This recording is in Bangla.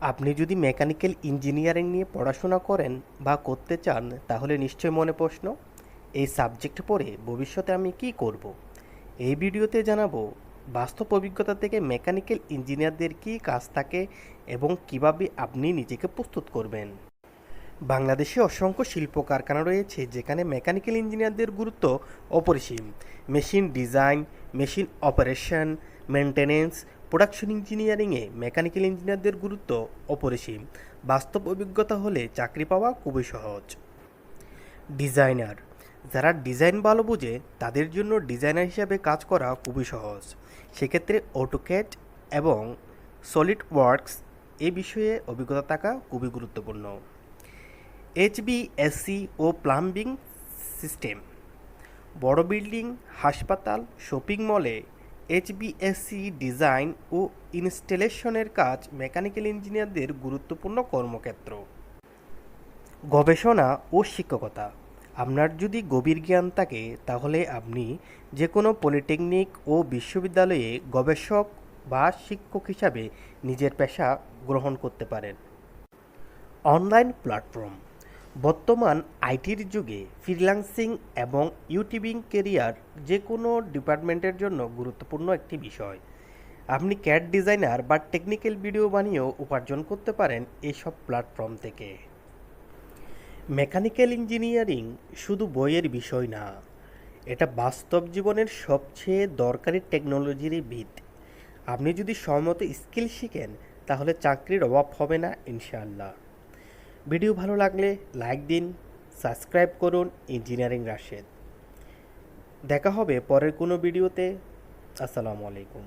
আপনি যদি মেকানিক্যাল ইঞ্জিনিয়ারিং নিয়ে পড়াশোনা করেন বা করতে চান, তাহলে নিশ্চয় মনে প্রশ্ন, এই সাবজেক্ট পড়ে ভবিষ্যতে আমি কি করব। এই ভিডিওতে জানাব, বাস্তব অভিজ্ঞতা থেকে মেকানিক্যাল ইঞ্জিনিয়ারদের কী কাজ থাকে এবং কীভাবে আপনি নিজেকে প্রস্তুত করবেন বাংলাদেশে অসংখ্য শিল্প কারখানা রয়েছে যেখানে মেকানিক্যাল ইঞ্জিনিয়ারদের গুরুত্ব অপরিসীম machine design, machine operation maintenance production ইঞ্জিনিয়ারিংয়ে মেকানিক্যাল ইঞ্জিনিয়ারদের গুরুত্ব অপরিসীম। বাস্তব অভিজ্ঞতা হলে চাকরি পাওয়া খুবই সহজ। ডিজাইনার। যারা ডিজাইন ভালো বোঝে, তাদের জন্য ডিজাইনার হিসাবে কাজ করা খুবই সহজ। সেক্ষেত্রে অটোক্যাট এবং সলিড ওয়ার্কস এ বিষয়ে অভিজ্ঞতা থাকা খুবই গুরুত্বপূর্ণ। এইচবিএসসি ও প্লাম্বিং সিস্টেম। বড় বিল্ডিং, হাসপাতাল, শপিং মলে এইচবিএসসি ডিজাইন ও ইনস্টলেশনের কাজ মেকানিক্যাল ইঞ্জিনিয়ারদের গুরুত্বপূর্ণ কর্মক্ষেত্র। গবেষণা ও শিক্ষকতা। আপনার যদি গভীর জ্ঞান থাকে, তাহলে আপনি যে কোনো পলিটেকনিক ও বিশ্ববিদ্যালয়ে গবেষক বা শিক্ষক হিসাবে নিজের পেশা গ্রহণ করতে পারেন। অনলাইন প্ল্যাটফর্ম বর্তমান আইটির যুগে ফ্রিল্যান্সিং এবং ইউটিউবিং কেরিয়ার যে কোনো ডিপার্টমেন্টের জন্য গুরুত্বপূর্ণ একটি বিষয়। আপনি ক্যাট ডিজাইনার বা টেকনিক্যাল ভিডিও বানিয়েও উপার্জন করতে পারেন এইসব প্ল্যাটফর্ম থেকে। মেকানিক্যাল ইঞ্জিনিয়ারিং শুধু বইয়ের বিষয় না, এটা বাস্তব জীবনের সবচেয়ে দরকারি টেকনোলজির ভিত। আপনি যদি সময়মতো স্কিল শিখেন, তাহলে চাকরির অভাব হবে না, ইনশাআল্লাহ। ভিডিও ভালো লাগলে লাইক দিন, সাবস্ক্রাইব করুন ইঞ্জিনিয়ারিং রাশেদ। দেখা হবে পরের কোনো ভিডিওতে। আসসালামু আলাইকুম।